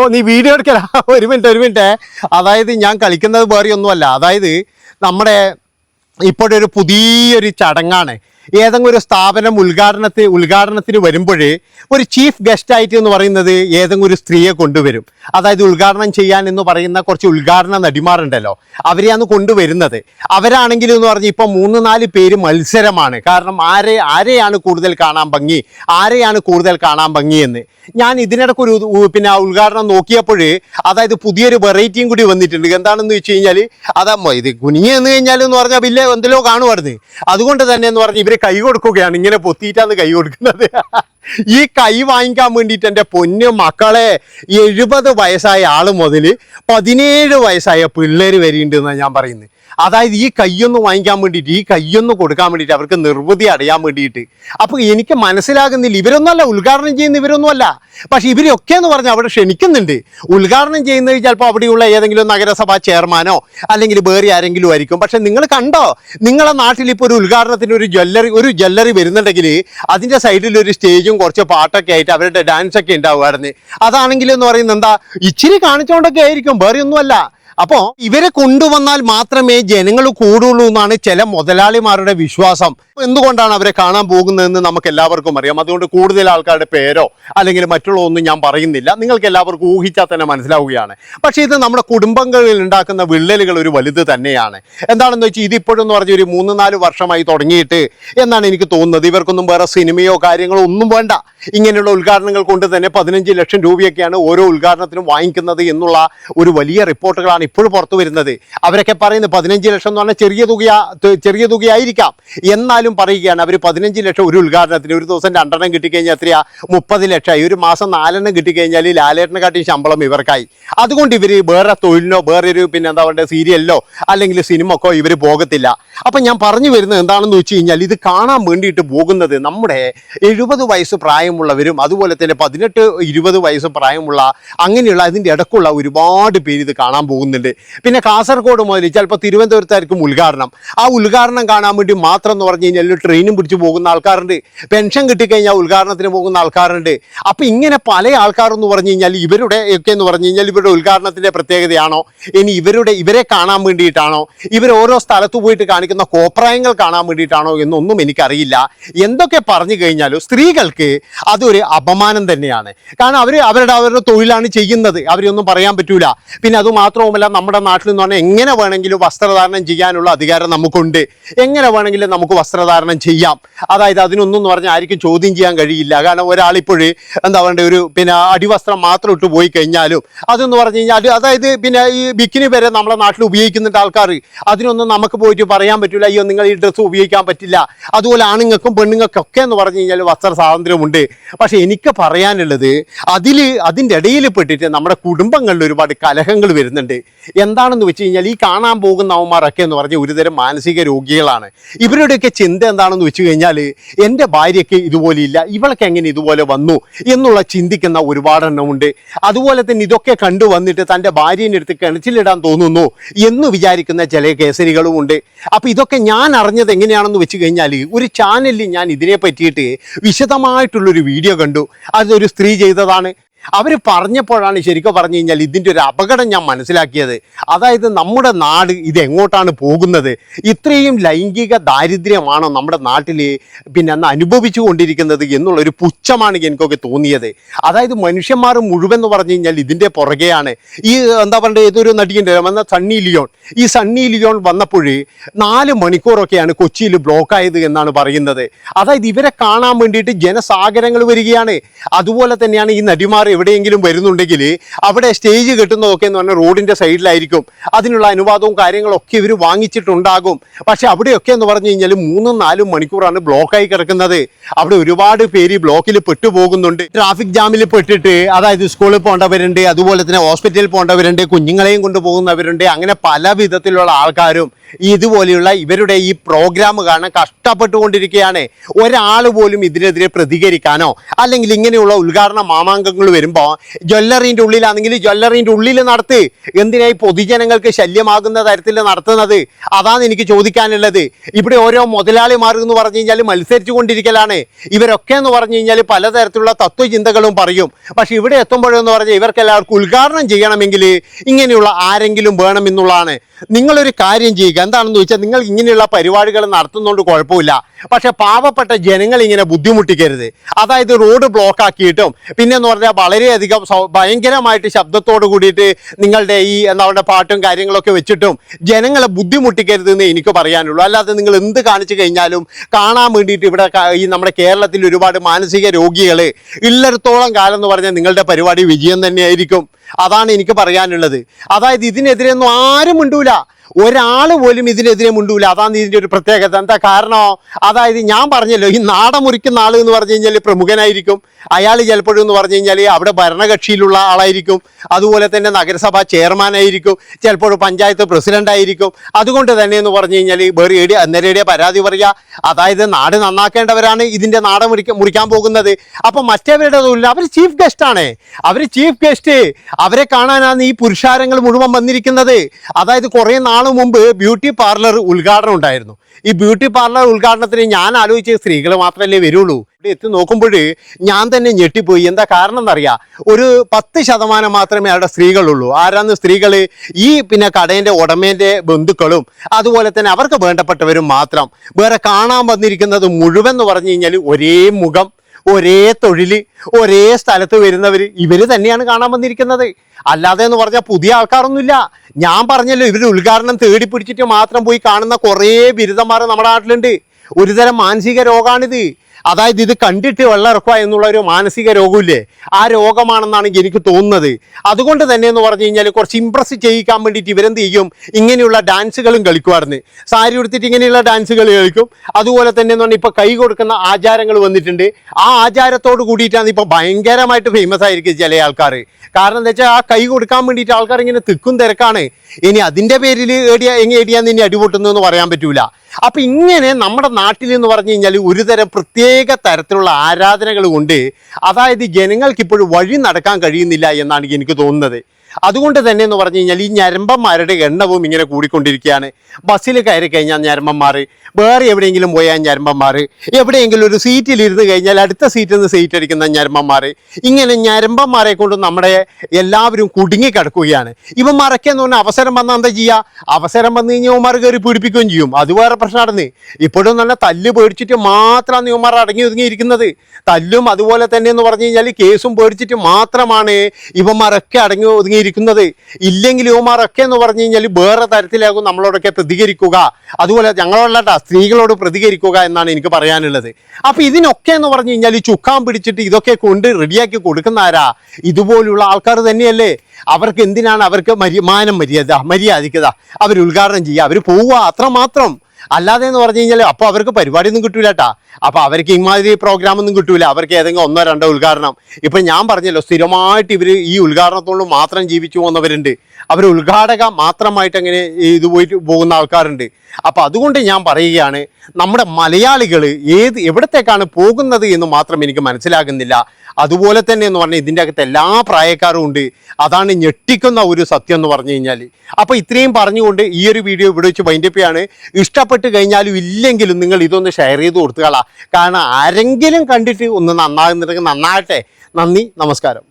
ഓ നീ വീഡിയോ എടുക്കല ഒരു മിനിറ്റ് ഒരു മിനിറ്റ് അതായത് ഞാൻ കളിക്കുന്നത് വേറെ ഒന്നുമല്ല അതായത് നമ്മുടെ ഇപ്പോഴൊരു പുതിയൊരു ചടങ്ങാണ്. ഏതെങ്കിലും ഒരു സ്ഥാപനം ഉദ്ഘാടനത്തിന് ഉദ്ഘാടനത്തിന് വരുമ്പോഴേ ഒരു ചീഫ് ഗസ്റ്റ് ആയിട്ട് എന്ന് പറയുന്നത് ഏതെങ്കിലും ഒരു സ്ത്രീയെ കൊണ്ടുവരും. അതായത് ഉദ്ഘാടനം ചെയ്യാൻ എന്ന് പറയുന്ന കുറച്ച് ഉദ്ഘാടന നടിമാരുണ്ടല്ലോ. അവരെയാണ് കൊണ്ടുവരുന്നത്. അവരാണെങ്കിൽ എന്ന് പറഞ്ഞ് ഇപ്പം മൂന്ന് നാല് പേര് മത്സരമാണ്. കാരണം ആരെ ആരെയാണ് കൂടുതൽ കാണാൻ ഭംഗി? ആരെയാണ് കൂടുതൽ കാണാൻ ഭംഗി എന്ന്? ഞാൻ ഇതിനിടയ്ക്ക് ഒരു പിന്നെ ഉദ്ഘാടനം നോക്കിയപ്പോൾ അതായത് പുതിയൊരു വെറൈറ്റിയും കൂടി വന്നിട്ടുണ്ട്. എന്താണെന്ന് വെച്ച് കഴിഞ്ഞാൽ അതാ ഇത് കുനിഞ്ഞു എന്ന് കഴിഞ്ഞാൽ എന്ന് പറഞ്ഞാൽ വലിയ എന്തെല്ലോ കാണുമായിരുന്നു അതുകൊണ്ട് തന്നെ എന്ന് പറഞ്ഞ് ഇവർ കൈ കൊടുക്കുകയാണ്. ഇങ്ങനെ പൊത്തിയിട്ടാണ് കൈ കൊടുക്കുന്നത്. ഈ കൈ വാങ്ങിക്കാൻ വേണ്ടിയിട്ട് എന്റെ പൊന്നു മക്കളെ എഴുപത് വയസ്സായ ആൾ മുതൽ പതിനേഴ് വയസ്സായ പിള്ളേർ വരെയുണ്ട് എന്നാണ് ഞാൻ പറയുന്നത്. അതായത് ഈ കയ്യൊന്ന് വാങ്ങിക്കാൻ വേണ്ടിയിട്ട് ഈ കയ്യൊന്ന് കൊടുക്കാൻ വേണ്ടിയിട്ട് അവർക്ക് നിർവൃതി അടയാൻ വേണ്ടിയിട്ട്. അപ്പോൾ എനിക്ക് മനസ്സിലാകുന്നില്ല ഇവരൊന്നുമല്ല ഉദ്ഘാടനം ചെയ്യുന്ന ഇവരൊന്നുമല്ല. പക്ഷെ ഇവരൊക്കെ എന്ന് പറഞ്ഞാൽ അവിടെ ക്ഷണിക്കുന്നുണ്ട്. ഉദ്ഘാടനം ചെയ്യുന്നത് ചിലപ്പോൾ അവിടെയുള്ള ഏതെങ്കിലും നഗരസഭാ ചെയർമാനോ അല്ലെങ്കിൽ വേറെ ആരെങ്കിലും ആയിരിക്കും. പക്ഷെ നിങ്ങൾ കണ്ടോ നിങ്ങളെ നാട്ടിൽ ഇപ്പോൾ ഒരു ഉദ്ഘാടനത്തിന് ഒരു ജ്വല്ലറി ഒരു ജ്വല്ലറി വരുന്നുണ്ടെങ്കിൽ അതിന്റെ സൈഡിൽ ഒരു സ്റ്റേജും കുറച്ച് പാട്ടൊക്കെ ആയിട്ട് അവരുടെ ഡാൻസ് ഒക്കെ ഉണ്ടാവുമായിരുന്നു. അതാണെങ്കിലും എന്ന് പറയുന്നത് എന്താ ഇച്ചിരി കാണിച്ചുകൊണ്ടൊക്കെ ആയിരിക്കും വേറെ ഒന്നുമല്ല. അപ്പോ ഇവരെ കൊണ്ടുവന്നാൽ മാത്രമേ ജനങ്ങൾ കൂടുള്ളൂ എന്നാണ് ചില മുതലാളിമാരുടെ വിശ്വാസം. എന്തുകൊണ്ടാണ് അവരെ കാണാൻ പോകുന്നതെന്ന് നമുക്ക് എല്ലാവർക്കും അറിയാം. അതുകൊണ്ട് കൂടുതൽ ആൾക്കാരുടെ പേരോ അല്ലെങ്കിൽ മറ്റുള്ള ഒന്നും ഞാൻ പറയുന്നില്ല. നിങ്ങൾക്ക് എല്ലാവർക്കും ഊഹിച്ചാൽ തന്നെ മനസ്സിലാവുകയാണ്. പക്ഷേ ഇത് നമ്മുടെ കുടുംബങ്ങളിൽ ഉണ്ടാക്കുന്ന വിള്ളലുകൾ ഒരു വലുത് തന്നെയാണ്. എന്താണെന്ന് വെച്ചാൽ ഇതിപ്പോഴെന്ന് പറഞ്ഞ ഒരു മൂന്ന് നാല് വർഷമായി തുടങ്ങിയിട്ട് എന്നാണ് എനിക്ക് തോന്നുന്നത്. ഇവർക്കൊന്നും വേറെ സിനിമയോ കാര്യങ്ങളോ ഒന്നും വേണ്ട. ഇങ്ങനെയുള്ള ഉദ്ഘാടനങ്ങൾ കൊണ്ട് തന്നെ പതിനഞ്ച് ലക്ഷം രൂപയൊക്കെയാണ് ഓരോ ഉദ്ഘാടനത്തിനും വാങ്ങിക്കുന്നത് എന്നുള്ള ഒരു വലിയ റിപ്പോർട്ടുകളാണ് ഇപ്പോഴും പുറത്തു വരുന്നത്. അവരൊക്കെ പറയുന്നത് പതിനഞ്ച് ലക്ഷം എന്ന് പറഞ്ഞാൽ ചെറിയ തുക ചെറിയ തുകയായിരിക്കാം. എന്നാലും പറയുകയാണ് അവർ പതിനഞ്ച് ലക്ഷം ഒരു ഉദ്ഘാടനത്തിന് ഒരു ദിവസം രണ്ടെണ്ണം കിട്ടിക്കഴിഞ്ഞാൽ എത്രയാ? മുപ്പത് ലക്ഷമായി. ഒരു മാസം നാലെണ്ണം കിട്ടിക്കഴിഞ്ഞാൽ ലാലേട്ടനെ കാട്ടി ശമ്പളം ഇവർക്കായി. അതുകൊണ്ട് ഇവർ വേറെ തൊഴിലിനോ വേറൊരു പിന്നെ എന്താ പറയുക സീരിയലിലോ അല്ലെങ്കിൽ സിനിമക്കോ ഇവർ പോകത്തില്ല. അപ്പം ഞാൻ പറഞ്ഞു വരുന്നത് എന്താണെന്ന് വെച്ച് കഴിഞ്ഞാൽ ഇത് കാണാൻ വേണ്ടിയിട്ട് പോകുന്നത് നമ്മുടെ എഴുപത് വയസ്സ് പ്രായമുള്ളവരും അതുപോലെ തന്നെ പതിനെട്ട് ഇരുപത് വയസ്സ് പ്രായമുള്ള അങ്ങനെയുള്ള അതിന്റെ ഇടക്കുള്ള ഒരുപാട് പേര് ഇത് കാണാൻ പോകുന്നുണ്ട് പിന്നെ കാസർഗോഡ് മുതൽ ചിലപ്പോൾ തിരുവനന്തപുരത്തായിരിക്കും ഉദ്ഘാടനം. ആ ഉദ്ഘാടനം കാണാൻ വേണ്ടി മാത്രം എന്ന് പറഞ്ഞു കഴിഞ്ഞാൽ ട്രെയിനും പിടിച്ച് പോകുന്ന ആൾക്കാരുണ്ട്. പെൻഷൻ കിട്ടിക്കഴിഞ്ഞാൽ ഉദ്ഘാടനത്തിന് പോകുന്ന ആൾക്കാരുണ്ട്. അപ്പം ഇങ്ങനെ പല ആൾക്കാരെന്ന് പറഞ്ഞു കഴിഞ്ഞാൽ ഇവരുടെ ഒക്കെ എന്ന് പറഞ്ഞു കഴിഞ്ഞാൽ ഇവരുടെ ഉദ്ഘാടനത്തിന്റെ പ്രത്യേകതയാണോ? ഇനി ഇവരുടെ ഇവരെ കാണാൻ വേണ്ടിയിട്ടാണോ? ഇവർ ഓരോ സ്ഥലത്ത് പോയിട്ട് കാണിക്കുന്ന കോപ്രായങ്ങൾ കാണാൻ വേണ്ടിയിട്ടാണോ എന്നൊന്നും എനിക്കറിയില്ല. എന്തൊക്കെ പറഞ്ഞു കഴിഞ്ഞാലും സ്ത്രീകൾക്ക് അതൊരു അപമാനം തന്നെയാണ്. കാരണം അവർ അവരുടെ അവരുടെ തൊഴിലാണ് ചെയ്യുന്നത്. അവരൊന്നും പറയാൻ പറ്റൂല. പിന്നെ അത് മാത്രവുമല്ല നമ്മുടെ നാട്ടിൽ എന്ന് പറഞ്ഞാൽ എങ്ങനെ വേണമെങ്കിലും വസ്ത്രധാരണം ചെയ്യാനുള്ള അധികാരം നമുക്കുണ്ട്. എങ്ങനെ വേണമെങ്കിലും നമുക്ക് വസ്ത്രധാരണം ചെയ്യാം. അതായത് അതിനൊന്നും എന്ന് പറഞ്ഞാൽ ആർക്കും ചോദ്യം ചെയ്യാൻ കഴിയില്ല. കാരണം ഒരാളിപ്പോഴ് എന്താ പറയണ്ടേ ഒരു പിന്നെ അടിവസ്ത്രം മാത്രം ഇട്ട് പോയി കഴിഞ്ഞാലും അതെന്ന് പറഞ്ഞു കഴിഞ്ഞാൽ അതായത് പിന്നെ ഈ ബിക്കിനി വരെ നമ്മുടെ നാട്ടിൽ ഉപയോഗിക്കുന്നുണ്ട് ആൾക്കാർ. അതിനൊന്നും നമുക്ക് പോയിട്ട് പറയാൻ പറ്റില്ല അയ്യോ നിങ്ങൾ ഈ ഡ്രസ്സ് ഉപയോഗിക്കാൻ പറ്റില്ല. അതുപോലെ ആണുങ്ങൾക്കും പെണ്ണുങ്ങൾക്കൊക്കെ എന്ന് പറഞ്ഞു കഴിഞ്ഞാൽ വസ്ത്ര സ്വാതന്ത്ര്യമുണ്ട്. പക്ഷേ എനിക്ക് പറയാനുള്ളത് അതിൽ അതിന്റെ ഇടയിൽ പെട്ടിട്ട് നമ്മുടെ കുടുംബങ്ങളിൽ ഒരുപാട് കലഹങ്ങൾ വരുന്നുണ്ട്. എന്താണെന്ന് വെച്ച് കഴിഞ്ഞാൽ ഈ കാണാൻ പോകുന്ന അവന്മാരൊക്കെ എന്ന് പറഞ്ഞാൽ ഒരുതരം മാനസിക രോഗികളാണ്. ഇവരുടെയൊക്കെ ചിന്ത എന്താണെന്ന് വെച്ച് കഴിഞ്ഞാൽ എന്റെ ഭാര്യയ്ക്ക് ഇതുപോലെ ഇല്ല ഇവളൊക്കെ എങ്ങനെ ഇതുപോലെ വന്നു എന്നുള്ള ചിന്തിക്കുന്ന ഒരുപാട് എണ്ണമുണ്ട് അതുപോലെ തന്നെ ഇതൊക്കെ കണ്ടു വന്നിട്ട് തന്റെ ഭാര്യന്റെ അടുത്ത് കിണച്ചിലിടാൻ തോന്നുന്നു എന്ന് വിചാരിക്കുന്ന ചില കേസരികളും ഉണ്ട്. അപ്പോൾ ഇതൊക്കെ ഞാൻ അറിഞ്ഞത് എങ്ങനെയാണെന്ന് വെച്ച് കഴിഞ്ഞാൽ ഒരു ചാനലിൽ ഞാൻ ഇതിനെ പറ്റിയിട്ട് വിശദമായിട്ടുള്ളൊരു വീഡിയോ കണ്ടു. അതൊരു സ്ത്രീ ചെയ്തതാണ്. അവർ പറഞ്ഞപ്പോഴാണ് ശരിക്കും പറഞ്ഞു കഴിഞ്ഞാൽ ഇതിന്റെ ഒരു അപകടം ഞാൻ മനസ്സിലാക്കിയത്. അതായത് നമ്മുടെ നാട് ഇത് എങ്ങോട്ടാണ് പോകുന്നത്? ഇത്രയും ലൈംഗിക ദാരിദ്ര്യമാണോ നമ്മുടെ നാട്ടിൽ പിന്നെ അന്ന് അനുഭവിച്ചു കൊണ്ടിരിക്കുന്നത് എന്നുള്ളൊരു പുച്ഛമാണ് എനിക്കൊക്കെ തോന്നിയത്. അതായത് മനുഷ്യന്മാർ മുഴുവൻ എന്ന് പറഞ്ഞു കഴിഞ്ഞാൽ ഇതിന്റെ പുറകെയാണ്. ഈ എന്താ പറയുക ഏതൊരു നടിയുണ്ട്? വന്ന സണ്ണി ലിയോൺ. ഈ സണ്ണി ലിയോൺ വന്നപ്പോൾ നാല് മണിക്കൂറൊക്കെയാണ് കൊച്ചിയിൽ ബ്ലോക്ക് ആയത് എന്നാണ് പറയുന്നത്. അതായത് ഇവരെ കാണാൻ വേണ്ടിയിട്ട് ജനസാഗരങ്ങൾ വരികയാണ്. അതുപോലെ തന്നെയാണ് ഈ നടിമാർ എവിടെയെങ്കിലും വരുന്നുണ്ടെങ്കിൽ അവിടെ സ്റ്റേജ് കെട്ടുന്നതൊക്കെ എന്ന് പറഞ്ഞാൽ റോഡിന്റെ സൈഡിലായിരിക്കും. അതിനുള്ള അനുവാദവും കാര്യങ്ങളൊക്കെ ഇവർ വാങ്ങിച്ചിട്ടുണ്ടാകും. പക്ഷെ അവിടെയൊക്കെ എന്ന് പറഞ്ഞു കഴിഞ്ഞാൽ മൂന്നും നാലും മണിക്കൂറാണ് ബ്ലോക്കായി കിടക്കുന്നത്. അവിടെ ഒരുപാട് പേര് ബ്ലോക്കിൽ പെട്ടുപോകുന്നുണ്ട്. ട്രാഫിക് ജാമിൽ പെട്ടിട്ട് അതായത് സ്കൂളിൽ പോകേണ്ടവരുണ്ട് അതുപോലെ തന്നെ ഹോസ്പിറ്റലിൽ പോകേണ്ടവരുണ്ട് കുഞ്ഞുങ്ങളെയും കൊണ്ടുപോകുന്നവരുണ്ട് അങ്ങനെ പല വിധത്തിലുള്ള ആൾക്കാരും ഇതുപോലെയുള്ള ഇവരുടെ ഈ പ്രോഗ്രാം കാരണം കഷ്ടപ്പെട്ടുകൊണ്ടിരിക്കുകയാണ്. ഒരാൾ പോലും ഇതിനെതിരെ പ്രതികരിക്കാനോ അല്ലെങ്കിൽ ഇങ്ങനെയുള്ള ഉദ്ഘാടന മാമാങ്കങ്ങൾ വരുമ്പോൾ ജ്വല്ലറിന്റെ ഉള്ളിലാണെങ്കിൽ ജ്വല്ലറിന്റെ ഉള്ളിൽ നടത്ത്. എന്തിനായി പൊതുജനങ്ങൾക്ക് ശല്യമാകുന്ന തരത്തിൽ നടത്തുന്നത്? അതാണ് എനിക്ക് ചോദിക്കാനുള്ളത്. ഇവിടെ ഓരോ മുതലാളിമാർ എന്ന് പറഞ്ഞു കഴിഞ്ഞാൽ മത്സരിച്ചു കൊണ്ടിരിക്കലാണ് ഇവരൊക്കെ എന്ന് പറഞ്ഞു കഴിഞ്ഞാൽ പലതരത്തിലുള്ള തത്വചിന്തകളും പറയും. പക്ഷെ ഇവിടെ എത്തുമ്പോഴെന്ന് പറഞ്ഞാൽ ഇവർക്കെല്ലാവർക്കും ഉദ്ഘാടനം ചെയ്യണമെങ്കിൽ ഇങ്ങനെയുള്ള ആരെങ്കിലും വേണം എന്നുള്ളതാണ് നിങ്ങളൊരു കാര്യം ചെയ്യുക. എന്താണെന്ന് ചോദിച്ചാൽ നിങ്ങൾ ഇങ്ങനെയുള്ള പരിപാടികൾ നടത്തുന്നതുകൊണ്ട് കുഴപ്പമില്ല. പക്ഷേ പാവപ്പെട്ട ജനങ്ങൾ ഇങ്ങനെ ബുദ്ധിമുട്ടിക്കരുത്. അതായത് റോഡ് ബ്ലോക്ക് ആക്കിയിട്ടും പിന്നെ എന്ന് പറഞ്ഞാൽ വളരെയധികം ഭയങ്കരമായിട്ട് ശബ്ദത്തോട് കൂടിയിട്ട് നിങ്ങളുടെ ഈ എന്താ പറയുക പാട്ടും കാര്യങ്ങളൊക്കെ വെച്ചിട്ടും ജനങ്ങളെ ബുദ്ധിമുട്ടിക്കരുത് എന്ന് എനിക്ക് പറയാനുള്ളൂ. അല്ലാതെ നിങ്ങൾ എന്ത് കാണിച്ചു കഴിഞ്ഞാലും കാണാൻ വേണ്ടിയിട്ട് ഇവിടെ ഈ നമ്മുടെ കേരളത്തിൽ ഒരുപാട് മാനസിക രോഗികൾ ഇല്ലടത്തോളം കാലം എന്ന് പറഞ്ഞാൽ നിങ്ങളുടെ പരിപാടി വിജയം തന്നെയായിരിക്കും. അതാണ് എനിക്ക് പറയാനുള്ളത്. അതായത് ഇതിനെതിരെ ഒന്നും ആരും മിണ്ടൂല. ഒരാൾ പോലും ഇതിനെതിരെ മുണ്ടൂല. അതാണ് ഇതിന്റെ ഒരു പ്രത്യേകത. എന്താ കാരണം? അതായത് ഞാൻ പറഞ്ഞല്ലോ ഈ നാട മുറിക്കുന്ന ആൾ എന്ന് പറഞ്ഞു കഴിഞ്ഞാൽ പ്രമുഖനായിരിക്കും. അയാൾ ചിലപ്പോഴും എന്ന് പറഞ്ഞു കഴിഞ്ഞാൽ അവിടെ ഭരണകക്ഷിയിലുള്ള ആളായിരിക്കും. അതുപോലെ തന്നെ നഗരസഭാ ചെയർമാനായിരിക്കും. ചിലപ്പോൾ പഞ്ചായത്ത് പ്രസിഡന്റ് ആയിരിക്കും. അതുകൊണ്ട് തന്നെ എന്ന് പറഞ്ഞു കഴിഞ്ഞാൽ വേറെ അന്നേരേടിയ പരാതി പറയുക അതായത് നാട് നന്നാക്കേണ്ടവരാണ് ഇതിന്റെ നാട മുറിക്ക മുറിക്കാൻ പോകുന്നത്. അപ്പം മറ്റേവരുടെ തൊഴിൽ അവർ ചീഫ് ആണ്. അവർ ചീഫ് ഗസ്റ്റ്. അവരെ കാണാനാണ് ഈ പുരുഷാരങ്ങൾ മുഴുവൻ വന്നിരിക്കുന്നത്. അതായത് കുറേ നാൾ മുമ്പ് ബ്യൂട്ടി പാർലർ ഉദ്ഘാടനം ഉണ്ടായിരുന്നു. ഈ ബ്യൂട്ടി പാർലർ ഉദ്ഘാടനത്തിന് ഞാൻ ആലോചിച്ച സ്ത്രീകൾ മാത്രമല്ലേ വരുള്ളൂ. ഇവിടെ എത്തി നോക്കുമ്പോൾ ഞാൻ തന്നെ ഞെട്ടിപ്പോയി. എന്താ കാരണം എന്നറിയാം. ഒരു പത്ത് ശതമാനം മാത്രമേ അവിടെ സ്ത്രീകളുള്ളൂ. ആരാന്ന് സ്ത്രീകൾ ഈ പിന്നെ കടേന്റെ ഉടമേന്റെ ബന്ധുക്കളും അതുപോലെ തന്നെ അവർക്ക് വേണ്ടപ്പെട്ടവരും മാത്രം. വേറെ കാണാൻ വന്നിരിക്കുന്നത് മുഴുവൻ എന്ന് പറഞ്ഞു കഴിഞ്ഞാൽ ഒരേ മുഖം. ഒരേ തൊഴിൽ ഒരേ സ്ഥലത്ത് വരുന്നവർ ഇവർ തന്നെയാണ് കാണാൻ വന്നിരിക്കുന്നത്. അല്ലാതെ എന്ന് പറഞ്ഞാൽ പുതിയ ആൾക്കാരൊന്നുമില്ല. ഞാൻ പറഞ്ഞല്ലോ ഇവർ ഉദ്ഘാടനം തേടി പിടിച്ചിട്ട് മാത്രം പോയി കാണുന്ന കുറേ ബിരുദന്മാർ നമ്മുടെ നാട്ടിലുണ്ട്. ഒരുതരം മാനസിക രോഗമാണിത് അതായത് ഇത് കണ്ടിട്ട് വെള്ളം ഇറക്കുക എന്നുള്ള ഒരു മാനസിക രോഗമില്ലേ? ആ രോഗമാണെന്നാണ് എനിക്ക് തോന്നുന്നത്. അതുകൊണ്ട് തന്നെ എന്ന് പറഞ്ഞു കഴിഞ്ഞാൽ കുറച്ച് ഇമ്പ്രസ് ചെയ്യിക്കാൻ വേണ്ടിയിട്ട് ഇവരെന്ത് ചെയ്യും? ഇങ്ങനെയുള്ള ഡാൻസുകളും കളിക്കുമായിരുന്നു സാരി ഉടുത്തിട്ട് ഇങ്ങനെയുള്ള ഡാൻസുകൾ കളിക്കും. അതുപോലെ തന്നെ എന്ന് പറഞ്ഞാൽ ഇപ്പോൾ കൈ കൊടുക്കുന്ന ആചാരങ്ങൾ വന്നിട്ടുണ്ട്. ആ ആചാരത്തോട് കൂടിയിട്ടാണ് ഇപ്പോൾ ഭയങ്കരമായിട്ട് ഫേമസ് ആയിരിക്കും ചില ആൾക്കാർ കാരണം എന്താ വെച്ചാൽ ആ കൈ കൊടുക്കാൻ വേണ്ടിയിട്ട് ആൾക്കാർ ഇങ്ങനെ തിക്കും തിരക്കാണ്. ഇനി അതിന്റെ പേരിൽ ഏടിയ എങ്ങനെ ഏടിയാന്ന് ഇനി അടിപൊട്ടുന്നതെന്ന് പറയാൻ പറ്റൂല. അപ്പൊ ഇങ്ങനെ നമ്മുടെ നാട്ടിൽ എന്ന് പറഞ്ഞു കഴിഞ്ഞാൽ ഒരുതരം പ്രത്യേക തരത്തിലുള്ള ആരാധനകൾ കൊണ്ട് അതായത് ജനങ്ങൾക്ക് ഇപ്പോഴും വഴി നടക്കാൻ കഴിയുന്നില്ല എന്നാണ് എനിക്ക് തോന്നുന്നത്. അതുകൊണ്ട് തന്നെ എന്ന് പറഞ്ഞു കഴിഞ്ഞാൽ ഈ ഞരമ്പന്മാരുടെ എണ്ണവും ഇങ്ങനെ കൂടിക്കൊണ്ടിരിക്കുകയാണ്. ബസ്സിൽ കയറി കഴിഞ്ഞാൽ ഞരമ്പന്മാർ വേറെ എവിടെയെങ്കിലും പോയാൽ ഞരമ്പന്മാർ എവിടെയെങ്കിലും ഒരു സീറ്റിലിരുന്ന് കഴിഞ്ഞാൽ അടുത്ത സീറ്റിൽ നിന്ന് സീറ്റ് അടിക്കുന്ന ഞരമ്പന്മാർ. ഇങ്ങനെ ഞരമ്പന്മാരെ കൊണ്ട് നമ്മുടെ എല്ലാവരും കുടുങ്ങി കിടക്കുകയാണ്. ഇവന്മാരൊക്കെ എന്ന് പറഞ്ഞാൽ അവസരം വന്നാൽ എന്താ ചെയ്യുക അവസരം വന്നു കഴിഞ്ഞാൽ ഇവന്മാർ കയറി പീഡിപ്പിക്കുകയും ചെയ്യും. അത് വേറെ പ്രശ്നമാണ് ഇപ്പോഴും നല്ല തല്ല് പേടിച്ചിട്ട് മാത്രമാണ് ഇവന്മാർ അടങ്ങി ഒതുങ്ങിയിരിക്കുന്നത് തല്ലും അതുപോലെ തന്നെ എന്ന് പറഞ്ഞു കഴിഞ്ഞാൽ കേസും പേടിച്ചിട്ട് മാത്രമാണ് ഇവന്മാരൊക്കെ അടങ്ങി ഒതുങ്ങിയിരിക്കുന്നത് ഇല്ലെങ്കിൽ ഇവമാരൊക്കെ എന്ന് പറഞ്ഞു കഴിഞ്ഞാൽ വേറെ തരത്തിലാകും നമ്മളോടൊക്കെ പ്രതികരിക്കുക. അതുപോലെ ഞങ്ങളോടല്ല സ്ത്രീകളോട് പ്രതികരിക്കുക എന്നാണ് എനിക്ക് പറയാനുള്ളത്. അപ്പൊ ഇതിനൊക്കെ എന്ന് പറഞ്ഞു കഴിഞ്ഞാൽ ഈ ചുക്കാൻ പിടിച്ചിട്ട് ഇതൊക്കെ കൊണ്ട് റെഡിയാക്കി കൊടുക്കുന്ന ആരാ ഇതുപോലുള്ള ആൾക്കാർ തന്നെയല്ലേ? അവർക്ക് എന്തിനാണ് അവർക്ക് മര്യാദ മര്യാദ മര്യാദിക്കുക അവർ ഉദ്ഘാടനം ചെയ്യുക. അവർ പോവുക അത്രമാത്രം. അല്ലാതെ എന്ന് പറഞ്ഞു കഴിഞ്ഞാൽ അപ്പോൾ അവർക്ക് പരിപാടിയൊന്നും കിട്ടൂല കേട്ടാ അപ്പോൾ അവർക്ക് ഇമാതിരി പ്രോഗ്രാമൊന്നും കിട്ടൂല. അവർക്ക് ഏതെങ്കിലും ഒന്നോ രണ്ടോ ഉദ്ഘാടനം. ഇപ്പം ഞാൻ പറഞ്ഞല്ലോ സ്ഥിരമായിട്ട് ഇവർ ഈ ഉദ്ഘാടനത്തോട് മാത്രം ജീവിച്ചു പോകുന്നവരുണ്ട്. അവർ ഉദ്ഘാടക മാത്രമായിട്ട് അങ്ങനെ ഇത് പോയിട്ട് പോകുന്ന ആൾക്കാരുണ്ട്. അപ്പോൾ അതുകൊണ്ട് ഞാൻ പറയുകയാണ് നമ്മുടെ മലയാളികൾ ഏത് എവിടത്തേക്കാണ് പോകുന്നത് എന്ന് മാത്രം എനിക്ക് മനസ്സിലാകുന്നില്ല. അതുപോലെ തന്നെ എന്ന് പറഞ്ഞാൽ ഇതിന്റെ അകത്ത് എല്ലാ പ്രായക്കാരും ഉണ്ട്. അതാണ് ഞെട്ടിക്കുന്ന ഒരു സത്യം എന്ന് പറഞ്ഞു കഴിഞ്ഞാൽ അപ്പോൾ ഇത്രയും പറഞ്ഞുകൊണ്ട് ഈ ഒരു വീഡിയോ ഇവിടെ വെച്ച് വൈൻഡപ്പ് ചെയ്യാണ്. ഇഷ്ടപ്പെട്ട് കഴിഞ്ഞാലും ഇല്ലെങ്കിലും നിങ്ങൾ ഇതൊന്ന് ഷെയർ ചെയ്ത് കൊടുത്തുകളാ കാരണം ആരെങ്കിലും കണ്ടിട്ട് ഒന്ന് നന്നാകുന്നുണ്ടെങ്കിൽ നന്നാകട്ടെ. നന്ദി നമസ്കാരം.